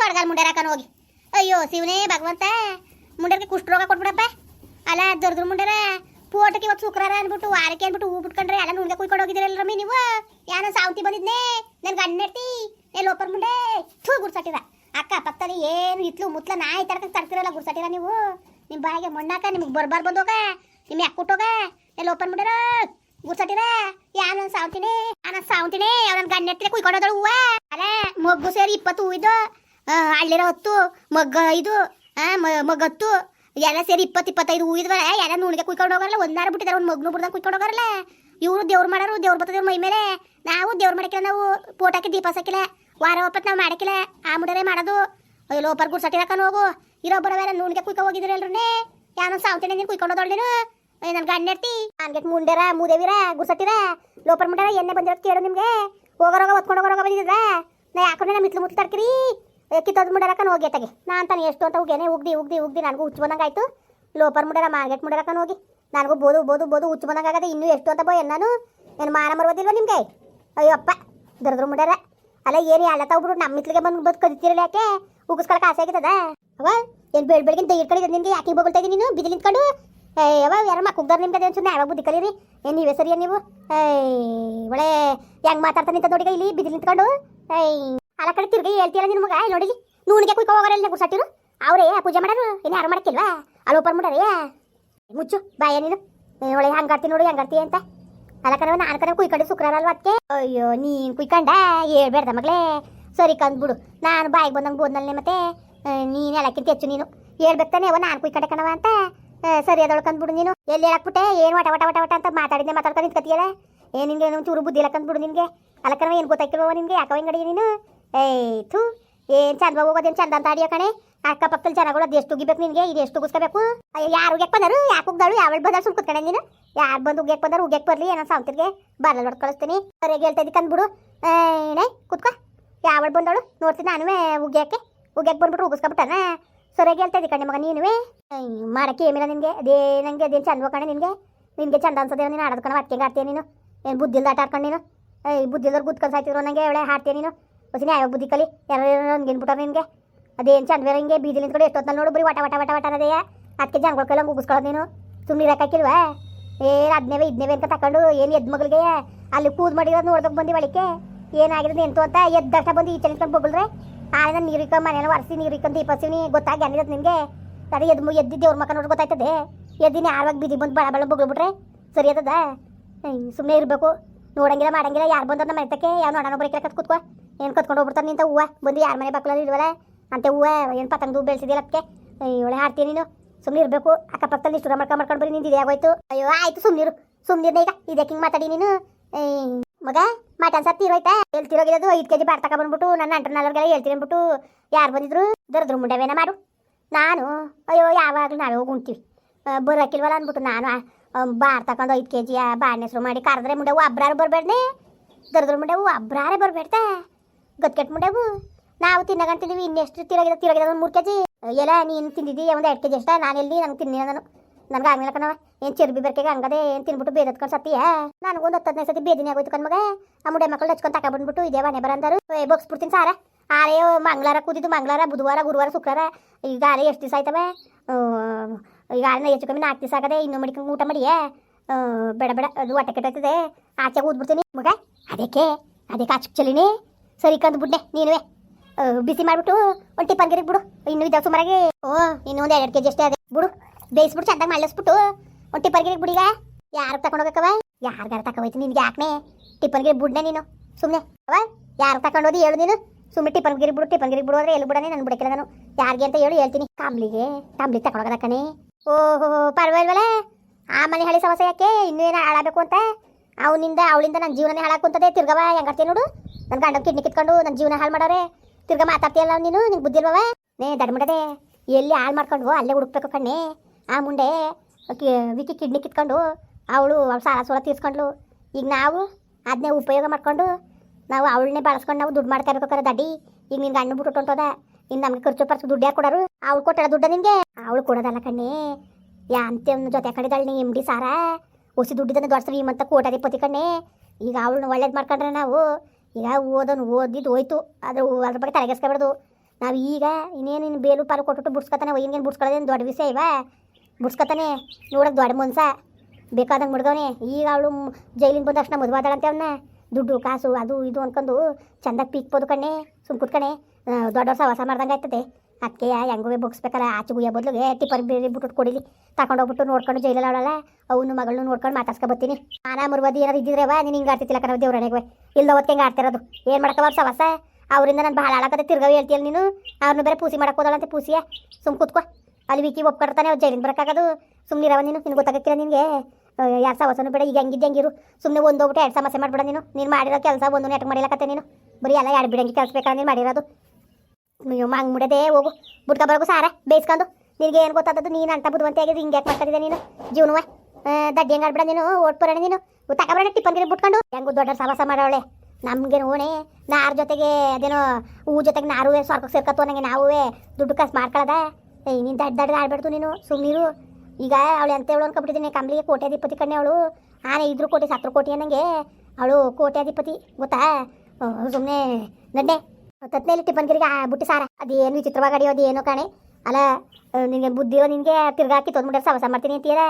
ತೊಡಗಲ್ ಮುಂಡಾರಕನ ಹೋಗಿ. ಅಯ್ಯೋ, ಶಿವನೇ, ಭಗವಂತ ಮುಂಡ್ಯಾರಿಗೆ ಕುಷ್ಠರೋಗ ಕೊಟ್ಬಿಡಪ್ಪ. ಅಲ್ಲ ದರ್ದ್ರ ಮುಂಡರ, ಪೋಟಕ್ಕೆ ಇವತ್ತು ಶುಕ್ರವಾರ ಅಂದ್ಬಿಟ್ಟು, ವಾರಕ್ಕೆ ಅಂದ್ಬಿಟ್ಟು ಹೂ ಬಿಟ್ಕೊಂಡ್ರೆ ಎಲ್ಲ ನುಣ್ಗೆ ಕುಯ್ಕೊಂಡು ಹೋಗಿದ್ದೀರಲ್ಲ ರಮ್ಮಿ ನೀವು? ಯಾನ ಸಾವಂತಿ ಬಂದಿದ್ನೆ ನನ್ ಗಂಡ ನೆಡ್ತಿ ಎಲ್ಲಿ ಓಪರ್ ಮುಂಡೆ, ಥೂ ಗುಡ್ಸಟ್ಟಿರ ಅಕ್ಕ, ಪಕ್ಕದಲ್ಲಿ ಏನು ಇತ್ಲು ಮುತ್ಲ ಈ ತರಕ ತರ್ತಿರಲ್ಲ ಗುಡ್ಸಟ್ಟಿರ ನೀವು? ನಿಮ್ಮ ಬಾಯಿಗೆ ಮಣ್ಣಾಕ ನಿಮ್ಗೆ ಬರ್ಬಾರ್ ಬಂದೋಗ ನಿಮ್ಮ ಯಾಕೆ ಕೊಟ್ಟೋಗ ಎಲ್ಲಿ ಓಪನ್ ಮುಂಡರ ಗುಡ್ಸಟ್ಟಿರ ಯಾನ ಸಾವಂತಿನೇ ನಾನು ಸಾವಂತಿನೇ ನನ್ನ ಗಂಡ ನೆಟ್ಟಿರ ಕುಯ್ಕೊಂಡೋದಳು ಹೂವ? ಅಲ್ಲ, ಮೊಗ್ಗು ಸೇರಿ ಇಪ್ಪತ್ತು ಹೂ ಇದು ಹತ್ತು ಮಗ್ಗ ಇದು ಆ, ಮ- ಎಲ್ಲ ಸೇರಿ ಇಪ್ಪತ್ತು ಇಪ್ಪತ್ತೈದು ಹೂ ಇದ್ವಲ್ಲ ಎಲ್ಲ ನುಣಿಗೆ ಕುಯ್ಕೊಂಡು ಹೋಗಲ್ಲ ಒಂದಾರ ಬಿಟ್ಟಿದ್ದಾರೆ ಒಂದು ಮಗ್ನು ಬಿಡ್ದಂಗೆ ಕುಯ್ಕೊಂಡು ಹೋಗಲ್ಲ ಇವರು ದೇವ್ರು ಮಾಡೋರು ದೇವ್ರು ಬರ್ತದೆ ಮೈ ಮೇಲೆ. ನಾವು ದೇವ್ರು ಮಾಡಕ್ಕಿಲ್ಲ ನಾವು ಪೋಟಾಕಿ ದೀಪ ಸಾಕಿಲ್ಲ ವಾರ ಒಪ್ಪತ್ತು ನಾವು ಮಾಡಕ್ಕಿಲ್ಲ. ಆ ಮುಡರೆ ಮಾಡೋದು. ಲೋಪರ್ ಗುಡ್ ಸಟಿರಕನ್ ಹೋಗು. ಇರೋಬ್ಬರ ಬೇರೆ ನುಣಿಗೆ ಕುಯ್ಕೊ ಹೋಗಿದ್ರಿ ಎಲ್ರನ್ನೇ? ಯಾನೋ ಸಾವಂತಿನ ಕುಯ್ಕೊಂಡು ಹೋದಳು ನೀನು ನನ್ನ ಗಂಡ ಇರ್ತಿ ಅನ್ಗೆಟ್ ಮುಂಡೆರ ಮೂದೇವಿರ ಗುಡ್ಸಟ್ಟಿರ ಲೋಪರ್ ಮುಂಡೆರ ಎಣ್ಣೆ ಬಂದಿರೋದು ಕೇಳು ನಿಮ್ಗೆ. ಹೋಗೋರೋಗ ಹೊತ್ಕೊಂಡು ಹೋಗೋರೋಗ ಬಂದಿದ್ರ ನಾ ಯಾಕೊಂಡೆ ನಮ್ಮ ಮಿತ್ಲು ಮುತ್ತು ತಡ್ಕಿರಿ. ಕಿತ್ತೋದ್ ಮುಡರಕನ್ ಹೋಗಿ ತಗೆ ನಾ ಅಂತಾನೆ, ಎಷ್ಟು ಅಂತ ಹೋಗ್ಯಾನೆ ಉಗ್ದಿ ಉಗ್ದಿ ಉಗ್ದಿ, ನನಗೂ ಹುಚ್ಚು ಬಂದಂಗೆ ಆಯ್ತು ಲೋಪರ್ ಮುಡರ, ಮಾರ್ಕೆಟ್ ಮುಡರಕನ್ ಹೋಗಿ. ನನಗೂ ಬೋದು ಬೋದು ಬೋದು ಹುಚ್ಚು ಬಂದಂಗೆ ಆಗದೆ ಇನ್ನೂ ಎಷ್ಟು ಅಂತ ಬೋ ನಾನು ಏನು ಮಾನ ಮರ್ಬೋದಿಲ್ವ ನಿಮ್ಗೆ? ಅಯ್ಯಪ್ಪ, ದರದ್ರು ಮುಡರ. ಅಲ್ಲ, ಏನು ಎಲ್ಲ ತಗೊಬಿಟ್ಟು ನಮ್ಮ ಮಿತ್ಲಿಗೆ ಬಂದು ಬಂದು ಕದಿತಿರಲ್ಲ ಯಾಕೆ? ಉಗಿಸ್ಕೊಳಕ್ಕೆ ಆಸೆ ಆಗಿತ್ತದ? ಅವ ಏನು ಬೆಳ್ ಬೆಳಗಿನ ದೈ ಇಟ್ಕೊಂಡಿದ್ದೆ ನಿಮಗೆ ಯಾಕೆ ಬೊಗಳ್ತಾ ಇದ್ದೀನಿ ನೀನು? ಬಿದ್ದು ನಿಂತ್ಕೊಂಡು? ಯಾವ ಯಾರ ಕುಗ್ಗರ್ ನಿಮ್ಗೆ ಸುಮ್ಮನೆ ಯಾವಾಗ ಬುದ್ಧಿ ಕಲೀರಿ. ಏನು ನೀವೇ ಸರಿಯ ನೀವು? ಏಯ್ ಒಳ್ಳೆ ಹೆಂಗೆ ಮಾತಾಡ್ತಾ ನಿಂತ ನೋಡಿಗ ಇಲ್ಲಿ ಬಿದ್ದು ನಿಂತ್ಕೊಂಡು? ಅಲ್ಲ ಕಡೆ ತಿರ್ಗಿ ಹೇಳ್ತೀರ ನಿನ್ ಮಗ? ನೋಡಿಲಿ, ನೂನಿಗೆ ಕುಯ್ಕೊ ಹೋಗಾರಲ್ಲ ಗುಡ್ಸಟ್ಟಿರು ಅವರೇ, ಪೂಜೆ ಮಾಡೋರು ಏನು ಯಾರು ಮಾಡಕ್ಕಿಲ್ವಾ? ಅಲ್ಲಿ ಓಪನ್ ಮಾಡಾರೇ. ಮುಚ್ಚು ಬಾಯ ನೀನು. ಒಳ್ಳೆ ಹಂಗಾಡ್ತಿ ನೋಡು ಹಂಗಾಡ್ತಿ ಅಂತ. ಅಲ್ಲ ಕಣವ ನಾನು ಕಣ ಕುಯ್ಕೊಂಡು ಶುಕ್ರವಾರ ಅದಕ್ಕೆ ಅಯ್ಯೋ, ನೀನು ಕುಯ್ಕೊಂಡ? ಹೇಳ್ಬೇಡ್ದ ಮಗಳೇ. ಸರಿ ಕಂದ್ಬಿಡು ನಾನು ಬಾಯಿಗೆ ಬಂದಂಗೆ ಬೋದ್ನಲ್ಲಿ ಮತ್ತೆ ನೀನು ಎಲ್ಲಕ್ಕಿಂತ ಹೆಚ್ಚು ನೀನು. ಹೇಳ್ಬೇಕು ತಾನೆ ಅವ ನಾನು ಕುಯ್ಕೊಂಡೆ ಕಣವ ಅಂತ. ಸರಿ ಅದೊಳಗೆ ಕಂದ್ಬಿಡು ನೀನು. ಎಲ್ಲಿ ಹೇಳಕ್ಬಿಟ್ಟೆ? ಏನು ವಟ ವಟ ವಟ ವಟ ಅಂತ ಮಾತಾಡಿದ್ದೆ ಮಾತಾಡ್ಕೊಂಡು ನಿಂತ್ಕತಿಯಲ್ಲ ಏ ನಿನ್ಗೆ ಚೂರು ಬುದ್ಧಿ ಇಲ್ಲ ಕಂದ್ಬಿಡು ನಿನ್ಗೆ. ಅಲ್ಲ ಕಣವ ಏನು ಗೊತ್ತಾಯ್ತಿಲ್ವ ನಿನ್ಗೆ? ಯಾಕವ ಹಿಂಗಡಿ ನೀನು? ಏಯ್, ಥೂ. ಏನ್ ಚಂದ ಹೋಗೋದೇನು ಚಂದ ಅಂತ ಅಡಿಯ ಕಣೆ? ಅಕ್ಕ ಜನಗಳು ಅದು ಎಷ್ಟು ಉಗಿಬೇಕು ನಿನ್ಗೆ? ಇದು ಎಷ್ಟು ಉಗಿಸ್ಕೋಬೇಕು ಯಾರು ಉಗ್ಯಕ್ ಬಂದರು? ಯಾಕೆ ಉಗ್ದಾಳು ಯಾವಳು ಬಂದಾಳು ಸುಮ್ ಕುತ್ಕೊಂಡೆ ನೀನು. ಯಾರು ಬಂದು ಉಗ್ಯಾಕ್ ಬಂದರು? ಉಗ್ಯಾಕ್ ಬರ್ಲಿ, ಏನೋ ಸಾವಂತಿರ್ಗೆ. ಬಾರಲ್ಲಿ ಹೊಡ್ ಕಳಿಸ್ತೀನಿ. ಸರಿಯಾಗಿ ಹೇಳ್ತಾ ಇದಕ್ಕೆ ಅಂದ್ಬಿಡು ಏನೇ, ಕುತ್ಕೋ. ಯಾವಳು ಬಂದವಳು? ನೋಡ್ತೀನಿ ನಾನುವೇ ಉಗ್ಯಕ್ಕೆ ಉಗ್ಯಕ್ ಬಂದ್ಬಿಟ್ಟು ಉಗಿಸ್ಕೊಬಿಟ್ಟಾನ ಸರಿಯಾಗಿ ಹೇಳ್ತಾ ಇದ್ದಿ ಕಣ್ಣೆ ಮಗ ನೀನುವೇ? ಮಾಡಕ್ಕೆ ಏಮಿಲ್ಲ ನಿನಗೆ? ಅದೇ ನಂಗೆ ಅದೇನು ಚಂದ ಕಣೆ ನಿನಗೆ? ನಿನಗೆ ಚಂದ ಅನ್ಸೋದೇನೋ ನೀನು ಆಡೋದು ಕಣ ಅದಕ್ಕೆ ಆಡ್ತೀಯ ನೀನು? ಏನು ಬುದ್ಧಿ ಇಲ್ದ ಆಟ ಆಡ್ಕೊಂಡು ನೀನು? ಏಯ್ ಬುದ್ಧಿ ಇಲ್ದವ್ರು ಗುದ್ಕೊಂಡು ಸಾಯ್ತಿದ್ರು ನಂಗೆ, ಒಳ್ಳೆ ಹಾಡ್ತೀಯ ನೀನು? ಹೊಸ ಯಾವ ಬುದ್ಧಿ ಕಲಿ, ಯಾರು ನನ್ಗೇನ್ಬಿಟ್ಟಾರ ನಿನಗೆ. ಅದೇನು ಚಂದ ಬೇರೆ ಹಿಂಗೆ ಬೀದಿ ನಿಂತ್ಕೊಂಡು ಎಷ್ಟೊತ್ತಲ್ಲಿ ನೋಡು, ಬರೀ ವಟ ವಟ ವಟ ವಟ ಅದೇ ಅದಕ್ಕೆ ಜನಗಳ ಕೈಲ ಮುಗಿಸ್ಕೊಳ್ಳೋದು ನೀನು. ಸುಮ್ಮನೆ ಇರಕ್ಕಾಕಿಲ್ವಾ ಏನು ಅದನ್ನೇವೆ ಇದನ್ನೇವೆ ಅಂತ ತಕೊಂಡು ಏನು ಎದ್ದು ಮಗಳಿಗೆ? ಅಲ್ಲಿ ಕೂದ್ ಮಾಡಿರೋದು ನೋಡ್ಬೇಕು ಬಂದು ಬಳಿಕೆ ಏನಾಗಿದೆ ಎಂತು ಅಂತ ಎದ್ದಷ್ಟ ಬಂದು ಈಚೆ ನಿಂತ್ಕೊಂಡು ಬೊಗಳ್ರೆ. ಆಯ್ತು ನೀರು ಇಕ್ಕ ಮನೇನ ಒರೆಸಿ, ನೀರು ಇಕ್ಕಂತ ದೀಪ ಹಚ್ಚಿವ್ನಿ ಗೊತ್ತಾಗಿ ಅನಿರೋದು ನಿನಗೆ? ಅದೇ ಎದ್ದು ಎದ್ದು ದೇವ್ರ ಮಕ್ಕ ನೋಡಿ ಗೊತ್ತಾಯ್ತದೆ. ಎದ್ದಿನ ಯಾವಾಗ ಬೀದಿ ಬಂದು ಬಳ ಬಳ ಬೊಗಳ್ಬಿಟ್ರೆ. ಸರಿ ಆತದ? ಸುಮ್ಮನೆ ಇರಬೇಕು. ನೋಡಂಗಿಲ್ಲ, ಮಾಡಂಗಿಲ್ಲ, ಯಾರು ಬಂದ್ರೆ ನಮ್ಮ ಯಾರು ಯಾವ ನೋಡೋಣ ಬರೀ ಕತ್ ಕೂತ್ಕೋ. ಏನು ಕತ್ಕೊಂಡು ಹೋಗ್ಬಿಡ್ತಾರೆ ನಿಂತ? ಹೂವ, ಬಂದು ಯಾರ ಮನೆ ಬಾಕ್ಲಲ್ಲಿ ಇಲ್ವಲ್ಲ ಅಂತ ಹೂವ, ಏನು ಪತಂಗದು ಬೆಳೆಸಿದೆ ಅದಕ್ಕೆ ಒಳ್ಳೆ ಹಾಡ್ತೀನಿ ನೀನು? ಸುಮ್ಮನೆ ಇರಬೇಕು. ಅಕ್ಕಪಕ್ಕದಲ್ಲಿ ಇಷ್ಟು ಮಾಡ್ಕೊಂಡು ಮಾಡ್ಕೊಂಡು ಬರೀ ನಿಂದಿದೆ ಆಗೋಯ್ತು. ಅಯ್ಯೋ, ಆಯ್ತು ಸುಮ್ಮನಿರು ಸುಮ್ಮನಿರ್ನ ಈಗ. ಇದಕ್ಕೆ ಹಿಂಗೆ ಮಾತಾಡಿ ನೀನು? ಮಗ ಮಟನ್ ಸರ್ ತೀರೋಯ್ತಾ ಹೇಳ್ತಿರೋಗಿರೋದು ಐದು ಕೆಜಿ ಬಾಡ್ ತಗೊಂಡ್ ಬಂದ್ಬಿಟ್ಟು ನನ್ನ ಅಂಟ್ರ ನಾಲ್ವರೆಗೆಲ್ಲ ಹೇಳ್ತೀನಿ ಅಂದ್ಬಿಟ್ಟು ಯಾರು ಬಂದಿದ್ರು? ದರದ್ರು ಮುಂಡವೇನ ಮಾಡು. ನಾನು, ಅಯ್ಯೋ, ಯಾವಾಗಲೂ ನಾವೇ ಹೋಗಿ ಉಣ್ತೀವಿ. ಬರೋಕಿಲ್ವಲ್ಲ ಅಂದ್ಬಿಟ್ಟು ನಾನು. ಬಾರ್ ತಗೊಂಡು ಐದು ಕೆ ಜಿ ಬಾರ್ನೆ ಮಾಡಿ, ಕರೆದ್ರೆ ಮುಂಡೆ ಒಬ್ರಾರು ಬರಬೇಡ್ನೆ. ದರದ್ರ ಮುಂಡೆ ಒಬ್ರಾರೇ ಬರಬೇಡ್ತಾ. ಗತ್ಕೆಟ್ ಮುಂಡೆವು ನಾವು ತಿನ್ನಗಂತಿದ್ದೀವಿ ಇನ್ನೆಷ್ಟು ತಿರಗಿದ ತಿರಗಿದ ಒಂದು ಮೂರು ಕೆಜಿ. ಎಲ್ಲ ನೀನು ತಿಂದಿದ್ದಿ ಒಂದು ಎರಡು ಕೆಜಿ ಅಷ್ಟ ಎಲ್ಲಿ ನಂಗೆ ತಿನ್ನಿಲ್ಲ ನಾನು. ನನಗೆ ಆಗಲಿಲ್ಲ ಕಣವ ಏನು ಚರ್ಬಿ ಬರ್ಕೆಗೆ ಹಂಗದೆ, ಏನು ತಿನ್ಬಿಟ್ಟು ಬೇದತ್ಕೊಂಡು ಸತ್ತಿಯ? ನನಗೊಂದು ಹತ್ತು ಹದಿನೈದು ಸತಿ ಬೇದಿನಿ ಆಗೋಯ್ತು ಕಣ್ಮಗ ಆ ಮುಡೆ ಮಕ್ಕಳು ಹಚ್ಕೊಂಡು ತಗೊಬಂದ್ಬಿಟ್ಟು ಇದೇ ಮನೆ ಬರಂದರು. ಬೋಗ್ಸ್ಬಿಡ್ತೀನಿ ಸಾರ. ಆರೇ ಮಂಗಳಾರ ಕೂದಿದ್ದು ಮಂಗ್ಳಾರ, ಬುಧವಾರ, ಗುರುವಾರ ಶುಕ್ರವಾರ ಈಗ ಆರೇ ಎಷ್ಟು ದಿವಸ ಆಯ್ತವೆ? ಈಗ ಆರನೇ ಹೆಚ್ಚು ಕಮ್ಮಿ ನಾಲ್ಕು ದಿವಸ ಆಗದೆ ಇನ್ನೂ ಮಡಿಕೊಂಡು ಊಟ ಮಾಡಿಯೇ? ಬೇಡ ಬೇಡ, ಅದು ಹೊಟ್ಟೆ ಕೆಟ್ಟದೆ ಆಚೆ ಊದ್ಬಿಡ್ತೀನಿ. ಮಗ, ಅದಕ್ಕೆ ಅದಕ್ಕೆ ಆಚೆ ಚಲಿನಿ ಸರಿ ಕಂದು ಬಿಡ್ನೆ, ನೀನುವೆ. ಬಿಸಿ ಮಾಡಿಬಿಟ್ಟು ಒಂದು ಟಿಪ್ಪನ್ ಗಿರಿಗೆ ಬಿಡು. ಇನ್ನು ಇದ್ದಾವೆ ಸುಮಾರಾಗಿ, ಓ, ಇನ್ನೂ ಒಂದು ಎರಡು ಕೆ ಜಿ ಅಷ್ಟೇ ಅದೇ ಬಿಡು ಬೇಯಿಸ್ಬಿಟ್ಟು ಚಂದಾಗಿ ಮಳ್ಳಿಸ್ಬಿಟ್ಟು ಒಂದು ಟಿಪ್ಪನ್ ಗಿರಿಗೆ ಬಿಡಿಗ ಯಾರು ತಗೊಂಡೋಗಕ್ಕವ ಯಾರಿಗಾರ ತಗೋಯ್ತು ನಿನ್ಗೆ ಯಾಕೆ ಟಿಪ್ಪನ್ ಗಿರಿಗೆ ಬಿಡ್ನೆ ನೀನು ಸುಮ್ಮನೆ ಅವ, ಯಾರು ತಗೊಂಡೋದಿ ಹೇಳು ನೀನು. ಸುಮ್ಮನೆ ಟಿಪ್ಪನ್ ಗಿರಿ ಬಿಡು ಟಿಪ್ಪನ್ ಗಿರಿಗೆ ಬಿಡು ಅಂದ್ರೆ ಎಲ್ಲಿ ಬಿಡನೆ? ನಾನು ಬಿಡಕ್ಕಿಲ್ಲ ನಾನು. ಯಾರಿಗೆ ಅಂತ ಹೇಳು, ಹೇಳ್ತೀನಿ. ಕಾಮ್ಲಿಗೆ ಕಾಮ್ಲಿ ತಗೊಂಡೋಗದ ಕಣೆ? ಓಹೋ ಪರವಾಗಿಲ್ವಲ್ಲ ಆ ಮನೆ ಹಳಿ ಸಮಸ್ಯೆ ಯಾಕೆ? ಇನ್ನೂ ಏನೋ ಹಾಳಾಗಬೇಕು ಅಂತ? ಅವನಿಂದ, ಅವಳಿಂದ ನನ್ನ ಜೀವನನೇ ಹಾಳಾಕುಂತದೆ ತಿರ್ಗವ ಹೆಂಗಾಡ್ತೀನಿ ನೋಡು. ನನ್ನ ಗಂಡ ಕಿಡ್ನಿ ಕಿತ್ಕೊಂಡು ನನ್ನ ಜೀವನ ಹಾಳು ಮಾಡೋರೆ. ತಿರ್ಗ ಮಾತಾಡ್ತೀಯಲ್ಲ ನೀನು? ನಿಂಗೆ ಬುದ್ಧಿ ಇಲ್ವವ? ನೇ ದಡ್ಮಡದೆ ಎಲ್ಲಿ ಹಾಳು ಮಾಡ್ಕೊಂಡು ಅಲ್ಲೇ ಹುಡುಕ್ಬೇಕು ಕಣ್ಣೆ. ಆ ಮುಂಡೆ ವಿಕಿ ಕಿಡ್ನಿ ಕಿತ್ಕೊಂಡು ಅವಳು ಅವಳು ಸಾಲ ಸೋಲ ತೀರ್ಸ್ಕೊಂಡ್ಳು ಈಗ ನಾವು ಅದನ್ನೇ ಉಪಯೋಗ ಮಾಡ್ಕೊಂಡು ನಾವು ಅವಳನ್ನೇ ಬಳಸ್ಕೊಂಡು ನಾವು ದುಡ್ಡು ಮಾಡ್ತಾ ಇರ್ಬೇಕಾರೆ ದಡ್ಡಿ. ಈಗ ನಿನ್ನ ಹಣ್ಣು ಬಿಟ್ಟು ಹೊಂಟೋದ ಇನ್ನು ನಮ್ಗೆ ಖರ್ಚು ಪರ್ಚು ದುಡ್ಡು ಯಾರು ಕೊಡೋರು? ಅವಳು ಕೊಟ್ಟಳ ದುಡ್ಡ ನಿನಗೆ? ಅವಳು ಕೊಡೋದಲ್ಲ ಕಣ್ಣೆ. ಯಾ ಅಂತ ಜೊತೆ ಕಡಿದಾಳೆ ನೀ, ಎಂ ಡಿ ಸಾರ? ಹೊಸಿ ದುಡ್ಡಿದ್ದನ್ನು ದೊಡ್ಡ ಈ ಮಂತ ಕೋಟಾಧಿಪತಿ ಕಣ್ಣೆ. ಈಗ ಅವಳನ್ನ ಒಳ್ಳೇದು ಮಾಡ್ಕೊಂಡ್ರೆ ನಾವು ಈಗ ಓದೋನು ಓದಿದ್ದು ಹೋಯ್ತು. ಅದು ಅದ್ರ ಬಗ್ಗೆ ತಲೆಗೆಸ್ಕೊಬಾರ್ದು ನಾವು ಈಗ ಇನ್ನೇನು ಇನ್ನು ಬೇಲು ಪಾಲು ಕೊಟ್ಬಿಟ್ಟು ಬುಡ್ಸ್ಕೊತಾನೆ ಒಯ್ಯನ್ಗೇನು ಬುಡ್ಸ್ಕೊಳ್ಳೋದೇನು ದೊಡ್ಡ ವಿಷಯ ಇವ. ಬುಡ್ಸ್ಕೊತಾನೆ, ನೋಡೋಕೆ ದೊಡ್ಡ ಮನ್ಸ. ಬೇಕಾದಂಗೆ ಮುಡ್ಗವನೆ. ಈಗ ಅವಳು ಜೈಲಿನ ಬಂದ ತಕ್ಷಣ ಮದುವಾದಳಂತೆ ಅವನ್ನ ದುಡ್ಡು, ಕಾಸು, ಅದು ಇದು ಅನ್ಕೊಂಡು ಚಂದಾಗಿ ಪೀಕ್ಬೋದು ಕಣ್ಣೆ ಸುಮ್ ಕೂತ್ಕಣೆ. ದೊಡ್ಡವ್ರ ಹೊಸ ಮಾಡ್ದಂಗೆ ಆಯ್ತದೆ ಅದಕ್ಕೆ ಹೆಂಗೂ ಬುಗ್ಸ್ಬೇಕಲ್ಲ ಆಚೆ ಗುಯ್ಯೋ ಬದಲಿಗೆ ಟಿಪ್ಪರ್ ಬೇರೆ ಬಿಟ್ಟು ಕೊಡಿಲಿ. ತಗೊಂಡೋಗ್ಬಿಟ್ಟು ನೋಡ್ಕೊಂಡು ಜೈಲಲ್ಲಿ ಅವಳಲ್ಲ, ಅವನು ಮಗಳನ್ನೂ ನೋಡ್ಕೊಂಡು ಮಾತಾಡ್ಸ್ಕೊ ಬರ್ತೀನಿ ನಾನಾ ಮುರುವದಿ ಏನಾರು ಇದ್ದಿದ್ರೇವ ನೀನು ಹಿಂಗೆ ಆಡ್ತಿತ್ತಿಲ್ಲ ಕಣ ದೇವ್ರಣೆಗೆ ಇಲ್ಲ ಹೊತ್ತು ಹೆಂಗೆ ಆಡ್ತಿರೋದು. ಏನು ಮಾಡಕ್ಕವ ಹೊಸ ಅವರಿಂದ ನಾನು ಭಾಳ ಹಾಳಾಗದೆ ತಿರ್ಗವಿ ಹೇಳ್ತೀಯಲ್ಲ ನೀನು? ಅವ್ರನ್ನ ಬೇರೆ ಪೂಸಿ ಮಾಡಕ್ಕೆ ಹೋದಳಂತೆ ಪೂಸಿಯ. ಸುಮ್ ಕೂತ್ಕೋ. ಅಲ್ಲಿ ವಿಕಿ ಒಪ್ಕೊಡ್ತಾನೆ ಅವ್ರು ಜೈಲಿಂದ ಬರೋಕ್ಕಾಗೋದು. ಸುಮ್ಮನೆ ಇರವ ನೀನು, ನಿನ್ಗೆ ಗೊತ್ತಾಗಕ್ಕಿಲ್ಲ ನಿನಗೆ? ಯಾರು ಸವಸನು ಬೇಡ, ಈಗ ಹೆಂಗಿದ್ದೆ ಹೆಂಗಿರು ಸುಮ್ಮನೆ ಒಂದೋಗ್ಬಿಟ್ಟು ಎರಡು ಸಮಸ್ಯೆ ಮಾಡ್ಬೇಡ ನೀನು. ನೀನು ಮಾಡಿರೋ ಕೆಲಸ ಒಂದು ಮಾಡಿಲ್ಲ ಕತೆ ನೀನು. ಬರೀ ಎಲ್ಲ ಎರಡು ಬಿಡಂಗಿ ಕೆಲಸ ಬೇಕಾದ್ರೆ ನೀನು ಮಾಡಿರೋದು? ನೀವು ಮಂಗ್ ಮುಡದೆ, ಹೋಗು. ಬುಡ್ಕ ಬರೋಗು ಸಾರ, ಬೇಯಿಸ್ಕೊಂಡು. ನಿನಗೆ ಏನು ಗೊತ್ತಾದದ್ದು? ನೀನು ಅಂತ ಬುದ್ಧವಂತೆ ಆಗಿದ್ದು ಹಿಂಗೆ ಯಾಕೆ ನೀನು? ಜೀವನವ? ದಡ್ಡಿ ಹೆಂಗೆ ಆಡ್ಬಿಡ ನೀನು? ಓಟ್ ಬರೋಣ ನೀನು? ತಗೊಬರೋಣ ಟಿಪ್ಪನ್ಗಿರಿ ಬಿಟ್ಕೊಂಡು. ಹೆಂಗು ದೊಡ್ಡ ಸವಾಸ ಮಾಡೋಳೆ ನಮಗೆ ಓಣೆ ನಾರ್ ಜೊತೆಗೆ ಅದೇನೋ ಹೂ ಜೊತೆಗೆ ನಾರು ಸ್ವರ್ಗಕ್ಕೆ ಸೇರ್ಕತ್ತು ನನಗೆ ನಾವುವೇ ದುಡ್ಡು ಕಾಸು ಮಾಡ್ಕೊಳ್ಳೋದ ಏಯ್, ನೀನು ದಡ್ಡ ದಡ್ಡ ಆಡ್ಬಿಡ್ತು ನೀನು ಸುಮ್ಮನಿರು ಈಗ ಅವಳು ಎಂತ ಹೇಳು ಅನ್ಕೊಬಿಟ್ಟಿದ್ದೀನಿ ಕಂಬ್ಲಿಗೆ ಕೋಟ್ಯಾಧಿಪತಿ ಕಣ್ಣೆ ಅವಳು. ಆನೆ ಇದ್ರು ಕೋಟಿ, ಸತ್ರು ಕೋಟಿ ಅನ್ನಂಗೆ. ಅವಳು ಕೋಟ್ಯಾಧಿಪತಿ, ಗೊತ್ತಾ? ಸುಮ್ಮನೆ ನಡ್ಡೆ ತತ್ನೇಲಿ ಟಿಪ್ಪನ್ಗಿರಿಗೆ ಬುಟ್ಟಿ ಸಾರ. ಅದೇನು ವಿಚಿತ್ರವಾಗಿ ಅಡಿಯೋದು ಏನೋ ಕಾಣೆ. ಅಲ್ಲ ನಿನಗೆ ಬುದ್ಧಿಯೋ ನಿನಗೆ ತಿರ್ಗಾಕಿ ತೊಂದ್ಬಿಟ್ರೆ ಸವಸ ಮಾಡ್ತೀನಿ ಅಂತೀರ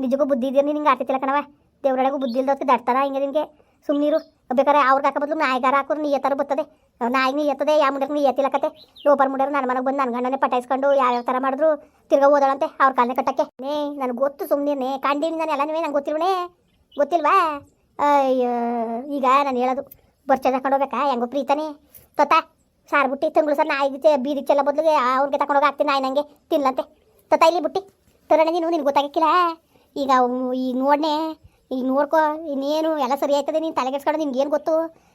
ನಿಜಕ್ಕೂ ಬುದ್ಧಿ ಇದೀರ ನಿಂಗೆ ಆಡ್ತಿತ್ತಿಲ್ಲ ಕಣವ ದೇವ್ರೊಳಗೂ ಬುದ್ಧಿ ಇಲ್ದೋದಕ್ಕೆ ದಡ್ತಾರ ಹಿಂಗೆ ನಿನಗೆ. ಸುಮ್ಮನಿರು ಬೇಕಾದ್ರೆ ಅವ್ರಿಗೆ ಹಾಕೋ ಬದಲು ನಾಯಿಗಾರ ಹಾಕೋರು ನೀಯತ್ತಾರು ಬರ್ತದೆ. ನಾಯಿ ನೀಯತ್ತದೆ ಯಾವ ಮುಂಡಕ್ಕೆ ನೀ ಕತೆ. ಲೋಪರ್ ಮುಂಡರು ನನ್ನ ಮನೆಗೆ ಬಂದು ನನ್ನ ಗಂಡನೇ ಪಟಾಯಿಸ್ಕೊಂಡು ಯಾವ್ಯಾವ ಥರ ಮಾಡಿದ್ರು ತಿರ್ಗಾ ಓದಳಂತೆ ಅವ್ರ ಕಾಲನೇ ಕಟ್ಟಕ್ಕೆ. ನೇ, ನನಗೆ ಗೊತ್ತು ಸುಮ್ಮನೆ ಕಂಡೀನಿ ನಾನು ಎಲ್ಲ ನಂಗೆ ಗೊತ್ತಿಲ್ವೇ? ಗೊತ್ತಿಲ್ವಾ ಈಗ ನಾನು ಹೇಳೋದು. ಬರ್ಚದ ಹಾಕೊಂಡು ಹೋಗ್ಬೇಕಾ ಹೆಂಗೋ ಪ್ರೀತನೇ. ತೊತ್ತ ಸಾರು ಬುಟ್ಟಿ ತಂಗಳು ಸರ್, ನಾಯಿ ಬೀದಿ ಚೆಲ್ಲ ಬದಲಿಗೆ ಅವ್ರಿಗೆ ತಗೊಂಡೋಗಿ ಹಾಕ್ತೀನಿ ನಾಯಿ ನಂಗೆ ತಿನ್ಲಂತೆ. ತೊತ್ತ ಇಲ್ಲಿ ಬುಟ್ಟಿ. ತರೋಣ ನೀನು ನಿನ್ಗೆ ಗೊತ್ತಾಗಿಲ್ಲ ಈಗ ಈಗ ನೋಡ್ನೆ, ಈಗ ನೋಡ್ಕೋ, ಇನ್ನೇನು ಎಲ್ಲ ಸರಿ ಆಯ್ತದೆ ನೀನು ತಲೆಗೆಡ್ಸ್ಕೊಂಡು ನಿನ್ಗೆ ಏನು ಗೊತ್ತು?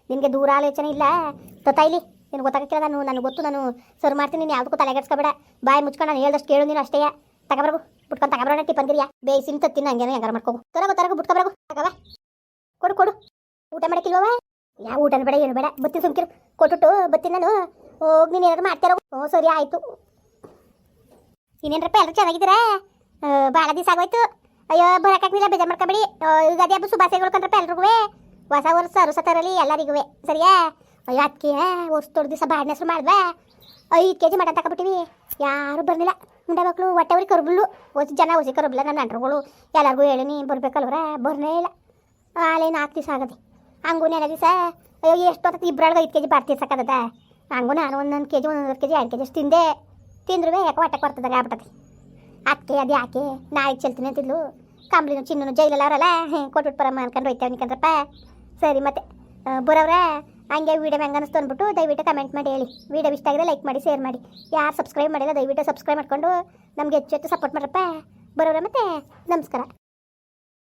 ನಿನಗೆ ದೂರ ಆಲೋಚನೆ ಇಲ್ಲ. ತತೈಲಿ ಇಲ್ಲಿ. ನಿನ್ಗೆ ಗೊತ್ತಾಗಕ್ಕಿಲ್ಲ ನಾನು, ನನಗೆ ಗೊತ್ತು, ನಾನು ಸರ್ ಮಾಡ್ತೀನಿ, ನೀನು ಯಾವುದಕ್ಕೂ ತಲೆಗೆಡ್ಸ್ಕೊಬೇಡ ಬಾಯಿ ಮುಚ್ಕೊಂಡು ನಾನು ಹೇಳ್ದಷ್ಟು ಕೇಳು ನೀನು ಅಷ್ಟೇ. ತಗೊಬರ್ಗು ಬಿಟ್ಕೊಂಡು ತಗೊಬರೋಣ ಟಿಪ್ಪನ್ಗಿರಿಯ ಬೇಯಿಸಿ ತತ್ತಿನ ಹಂಗೇನೋ ಹೆಂಗಾರ ಮಾಡ್ಕೋಗು. ತರಗು ತರಗು ಬಿಟ್ಕೊಬರಗು ತಗವ ಕೊಡು ಕೊಡು. ಊಟ ಮಾಡಕ್ಕಿಲ್ವವ ಯಾವ ಊಟನ ಬೇಡ, ಏನು ಬೇಡ. ಬತ್ತಿ ಸುಮ್ಕಿರು. ಕೊಟ್ಟುಟ್ಟು ಬತ್ತಿ ನಾನು ಹೋಗಿ ನೀನು ಏನಾದ್ರು ಮಾಡ್ತಾರೋ ಹ್ಞೂ, ಸರಿ, ಆಯಿತು. ಇನ್ನೇನ್ರಪ್ಪ ಎಲ್ಲರೂ ಚೆನ್ನಾಗಿದ್ದೀರಾ? ಭಾಳ ದಿವಸ ಆಗೋಯ್ತು. ಅಯ್ಯೋ ಬರೋಕ್ಕಾಗ್ಲಿಲ್ಲ ಬೇಜಾರು ಮಾಡ್ಕೊಬೇಡಿ. ಈಗ ಅದೇ ಹಬ್ಬ ಶುಭಾಶಯಗಳು ಕಂಡ್ರಪ್ಪ ಎಲ್ರಿಗೂ ಹೊಸ ವರ್ಷ ಅರುಸ ತರಲಿ ಎಲ್ಲರಿಗೂ ಸರಿಯಾ? ಅಯ್ಯೋ ಅದಕ್ಕೆ ವರ್ಷ ತೊಡ್ ದಿವಸ ಬಾಡಿನ ಹೆಸರು ಮಾಡಿದ್ವಾ? ಐದು ಕೆ ಜಿ ಮಟನ್ ತಗೊಬಿಟ್ಟಿವಿ ಯಾರು ಬರಲಿಲ್ಲ. ಮುಂಡೆ ಮಕ್ಕಳು ಹೊಟ್ಟೆ ಅವ್ರಿಗೆ ಕರ್ಬುಲ್ಲು. ಹೊಸ ಜನ, ಹೊಸಿ ಕರ್ಬಲ್ಲ. ನನ್ನ ಅಂಟ್ರುಗಳು ಎಲ್ಲರಿಗೂ ಹೇಳಿನಿ ಬರ್ಬೇಕಲ್ವ್ರ? ಬರ್ನೇ ಇಲ್ಲ. ಆಲೆ ನಾಲ್ಕು ದಿವಸ ಆಗದೆ. ಹಂಗೂ ನೆನೆ ದಿವಸ, ಅಯ್ಯೋ, ಎಷ್ಟು ಹೊತ್ತು ಇಬ್ಬರೊಳಗೆ ಐದು ಕೆ ಜಿ ಬಾಡ್ತಿ ಸಾಕದ ಹಂಗೂ ನಾನು ಒಂದೊಂದು ಕೆ ಜಿ ಒಂದೊಂದು ಕೆ ಜಿ ಎರಡು ಕೆ ಜಿ ಅಷ್ಟು ತಿಂದೆ. ತಿಂದ್ರೂ ಯಾಕೆ ಹೊಟ್ಟೆ ಬರ್ತದೆ ಆಗ್ಬಿಟ್ಟತಿ. ಅದಕ್ಕೆ ಅದು ಯಾಕೆ? ನಾಳೆ ಚೆಲ್ತೀನಿ ಅಂತಿದ್ಲು. ಕಂಬ್ಳಿನ, ಚಿನ್ನನು ಜೈಲಲ್ಲ ಅವರಲ್ಲ ಕೊಟ್ಬಿಟ್ಟು ಬರಮ್ಮ ಅನ್ಕೊಂಡು ಹೋಯ್ತೇವೆ ನಿಕಂದ್ರಪ್ಪ ಸರಿ ಮತ್ತೆ ಬರೋರ ಹಂಗೆ ವೀಡಿಯೋ ಹೆಂಗೆ ಅನಿಸ್ತು ಅಂದ್ಬಿಟ್ಟು ದಯವಿಟ್ಟು ಕಮೆಂಟ್ ಮಾಡಿ ಹೇಳಿ. ವೀಡಿಯೋ ಇಷ್ಟ ಆಗಿದೆ ಲೈಕ್ ಮಾಡಿ, ಶೇರ್ ಮಾಡಿ. ಯಾರು ಸಬ್ಸ್ಕ್ರೈಬ್ ಮಾಡಿಲ್ಲ, ದಯವಿಟ್ಟು ಸಬ್ಸ್ಕ್ರೈಬ್ ಮಾಡ್ಕೊಂಡು ನಮಗೆ ಹೆಚ್ಚು ಹೆಚ್ಚು ಸಪೋರ್ಟ್ ಮಾಡ್ರಪ್ಪ. ಬರೋರ ಮತ್ತೆ, ನಮಸ್ಕಾರ.